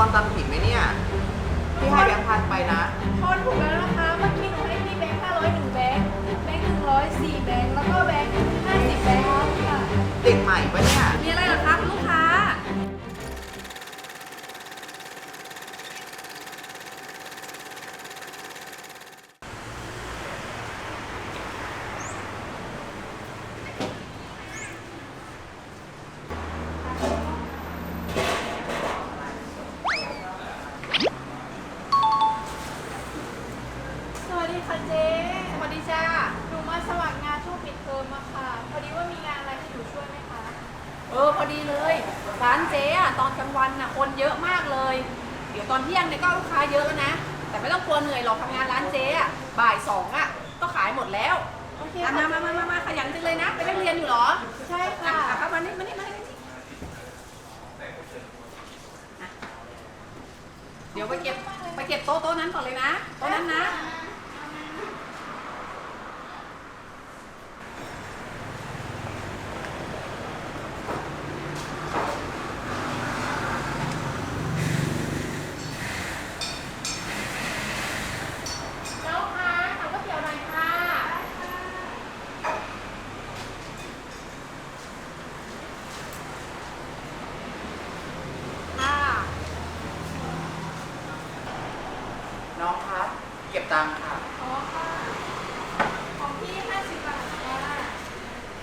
อนตามผิดไหมเนี่ย พี่ให้แบงค์พันไปนะทอนถูกแล้วนะคะ เมื่อกี้หนูให้พี่แบงค์ห้าร้อยหนึ่งแบงค์ แบงค์หนึ่งร้อยสี่แบงค์ แล้วก็แบงค์ห้าสิบแบงค์ค่ะ เด็กใหม่ปะเนี่ย ออพอดีเลย ร้านเจ๊อะตอนกลางวันน่ะคนเยอะมากเลย เดี๋ยวตอนเที่ยงเนี่ยก็ลูกค้าเยอะแล้วนะ แต่ไม่ต้องกลัวเหนื่อยหรอกทำงานร้านเจ๊อะบ่ายสองอะก็ขายหมดแล้วโอเคอะค่ะมามามามามาขยันจังเลยนะ ไปเรียนอยู่เหรอใช่อะค่ะ อะครับมานี่มานี่มานี่อะเดี๋ยวไปเก็บไปเก็บโต๊ะโต๊ะนั้นก่อนเลยนะ โต๊ะนั้นนะ แล้วค่ะทำก๋วยเตี๋ยวหน่อยค่ะ ค่ะ น้องครับ เก็บตังค์ค่ะอ๋อค่ะของพี่ห้าสิบบาทค่ะ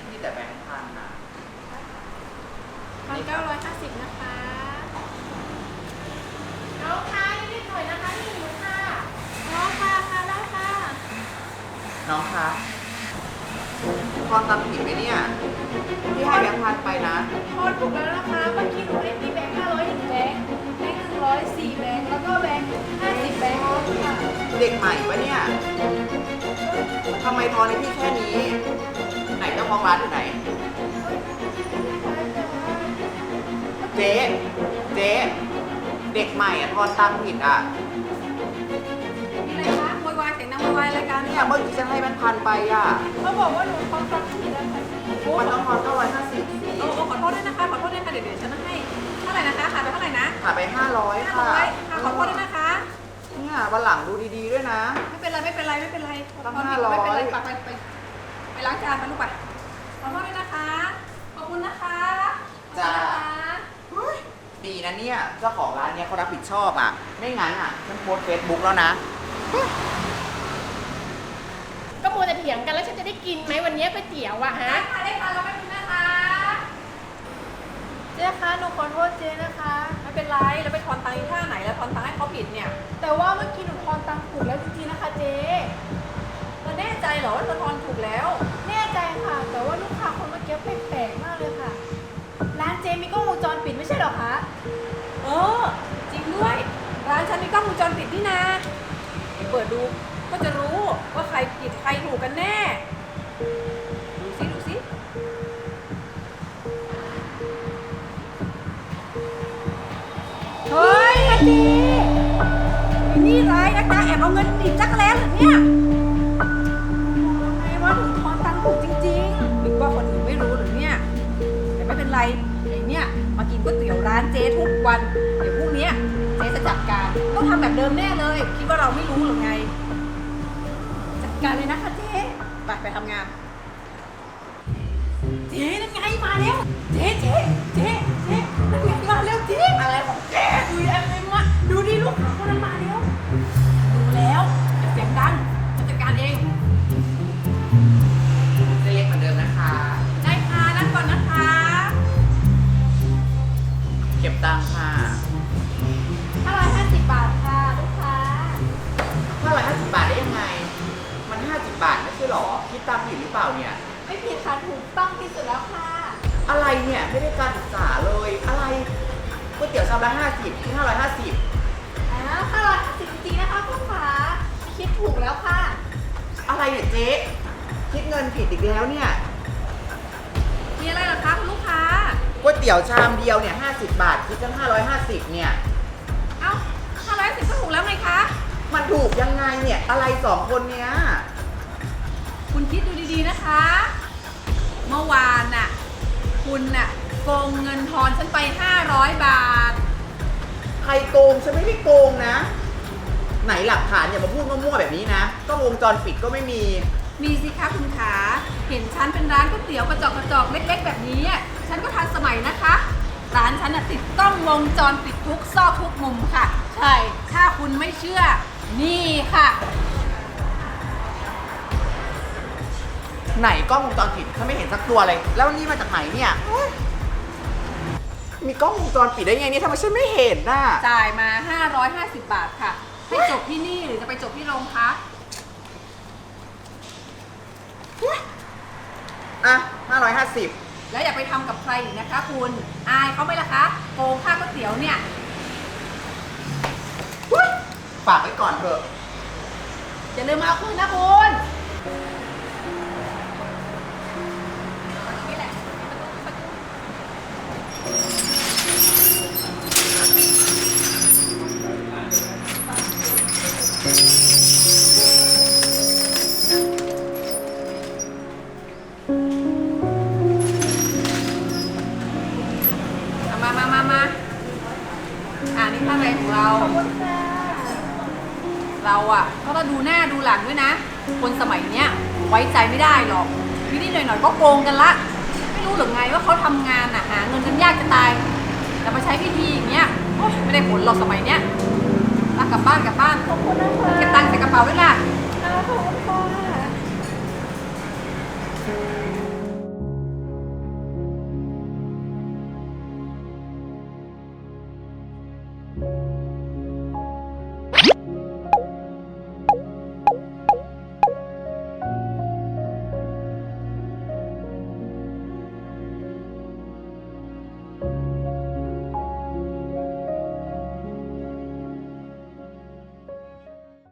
มีแต่แบงค์พันนะพันเก้าร้อยห้าสิบนะคะแล้วค่ะนิดหน่อยนะคะนี่หนูค่ะอ๋อค่ะค่ะได้ค่ะ น้องครับทอนตามผิดไหมเนี่ย พี่ให้แบงค์พันไปนะทอนถูกแล้วนะคะเมื่อกี้หนูให้พี่ มทอนให้พี่แค่นี้ ไหนเจ้าของร้านอยู่ไหน เจ๊ เจ๊ เด็กใหม่อะทอนตามผิดอะมีอะไรคะโวยวายเสียงดังโวยวายรายการเนี่เนี่ยยเมื่อกี้ฉันให้แบงค์พันไปอะ เขาบอกว่าหนูทอนตามผิดนะคะพี่มันต้องทอนเก้าร้อยห้าสิบสิโอ้โอ้ขอโทษด้วยนะคะขอโทษด้วยค่ะเดี๋ยวเดี๋ยวฉันให้เท่าไหร่นะคะขายไปเท่าไหร่นะหาไปห้าร้อยห้าค่ะร้อยค่ะขอโทษด้วยนะคะ เนี่ยวันหลังดูดีๆด้วยนะ ไม่เป็นไรไม่เป็นไรไม่เป็นไร ตั้งตอนนี้ห้าร้อยไม่เป็นไรไปไปไปไปล้างจานไปลูกไปขอโทษด้วยนะคะ ขอบคุณนะคะจ้า ขอบคุณนะคะดีนะเนี่ย เจ้าของร้านเนี่ยเขารับผิดชอบอะ ไม่งั้นอะฉันโพสเฟซบุ๊กแล้วนะ ก็มัวแต่เถียงกันแล้วฉันจะได้กินไหมวันนี้ก๋วยเตี๋ยวอะฮะ ได้ค่ะได้ค่ะเราไม่เป็นนะคะ เจ๊คะหนูขอโทษเจ๊นะคะ ไม่เป็นไรแล้วไปทอนตังค์ที่ท่าไหนแล้วทอนตังค์ให้เขาผิดเนี่ย แต่ว่าเมื่อกี้หนูทอนตังค์ถูกแล้วจริงๆนะคะเจ๊ เราแน่ใจเหรอ ว่าเราทอนถูกแล้ว แน่ใจค่ะ แต่ว่าลูกค้าคนเมื่อกี้แปลกๆมากเลยค่ะ ร้านเจ๊มีกล้องวงจรปิดไม่ใช่เหรอคะ เออ จริงด้วย ร้านฉันมีกล้องวงจรปิดนี่นะเดี๋ยวเปิดดูก็จะรู้ว่าใครผิดใครถูกกันแน่ ดูสิดูสิเฮ้ยอาจีนี่ร้ายนักนะแอบเอาเงินหนีบจักรแล้เหรอเนี่ยานเจ๊ทุกวัน เดี๋ยวพรุ่งนี้เจ๊จะจัดการ ต้องทำแบบเดิมแน่เลย คิดว่าเราไม่รู้หรือไง จัดการเลยนะคะเจ๊ ไปไปทำงาน เจ๊นั่นไงมาแล้ว เจ๊เจ๊เจ๊เจ๊ เนี่ยไม่ได้การศึกษาเลยอะไรก๋วยเตี๋ยวชามละห้าสิบที่ห้าร้อยห้าสิบอ้าว550จริงๆนะคะลูกค้าคิดถูกแล้วค่ะ อะไรเนี่ยเจ๊คิดเงินผิดอีกแล้วเนี่ยมีอะไรเหรอคะคุณลูกค้าก๋วยเตี๋ยวชามเดียวเนี่ยห้าสิบบาทคิดกันห้าร้อยห้าสิบเนี่ย เอ้าห้าร้อยสิบก็ถูกแล้วไงคะ มันถูกยังไงเนี่ยอะไรสองคนเนี้ย คุณคิดดูดีๆนะคะเมื่อวานน่ะ คุณน่ะโกงเงินทอนฉันไป 500 บาท ใครรโกงฉันไม่ได้โกงนะ ไหนหลักฐานอย่ามาพูดมั่วๆแบบนี้นะก็วงจรปิดก็ไม่มี มีสิคะคุณขาเห็นฉันเป็นร้านก๋วยเตี๋ยวกระจอกกระจอกเล็กๆ แบบนี้อะฉันก็ทันสมัยนะคะ ร้านฉันน่ะติดกล้องวงจรปิดทุกซอกทุกมุมค่ะ ใช่ ถ้าคุณไม่เชื่อ นี่ค่ะ ไหนกล้องวงจรปิดฉันไม่เห็นสักตัวเลย แล้วนี่มาจากไหนเนี่ยโอ๊ยมีกล้องวงจรปิดได้ไงเนี่ยทำไมฉันไม่เห็นน่ะ จ่ายมา 550 บาทค่ะให้จบที่นี่หรือจะไปจบที่โรงพักอะห้าร้อยห้าสิบแล้วอย่าไปทำกับใครอีกนะคะคุณ อายเขาไหมล่ะคะโกงค่าก๋วยเตี๋ยวเนี่ย ฝากไว้ก่อนเถอะ อย่าลืมมาเอาคืนนะคุณ เราเราอะก็ต้องดูหน้าดูหลังด้วยนะ คนสมัยเนี้ยไว้ใจไม่ได้หรอกนิดๆหน่อยๆก็โกงกันละ ไม่รู้หรือไงว่าเขาทำงานอะหาเงินกันยากจะตายแต่มาใช้วิธีอย่างเงี้ยโอ๊ยไม่ได้ผลหรอกสมัยเนี้ยรักกลับบ้านกลับบ้านขอบคุณนะคะเก็บตังค์ใส่กระเป๋าด้วยล่ะขอบคุณค่ะ